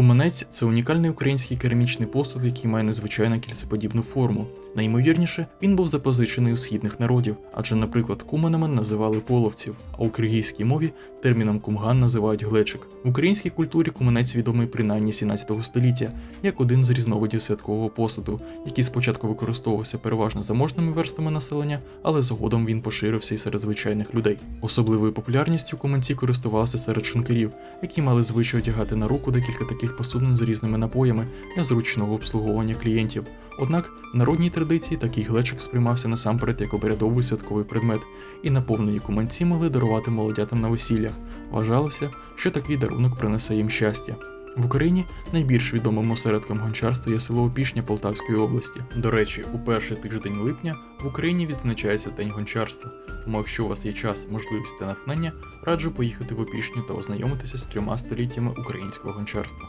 Куманець це унікальний український керамічний посуд, який має незвичайну кільцеподібну форму. Найімовірніше, він був запозичений у східних народів, адже, наприклад, куманами називали половців, а у киргизькій мові терміном кумган називають глечик. В українській культурі куманець відомий принаймні 17 століття як один з різновидів святкового посуду, який спочатку використовувався переважно заможними верстами населення, але згодом він поширився і серед звичайних людей. Особливою популярністю куманці користувалися серед шинкарів, які мали звичай одягати на руку декілька таких посудин з різними напоями для зручного обслуговування клієнтів. Однак в народній традиції такий глечик сприймався насамперед як обрядовий святковий предмет, і наповнені куманці могли дарувати молодятам на весіллях. Вважалося, що такий дарунок принесе їм щастя. В Україні найбільш відомим осередком гончарства є село Опішня Полтавської області. До речі, у перший тиждень липня в Україні відзначається День гончарства. Тому, якщо у вас є час, можливість та натхнення, раджу поїхати в Опішню та ознайомитися з трьома століттями українського гончарства.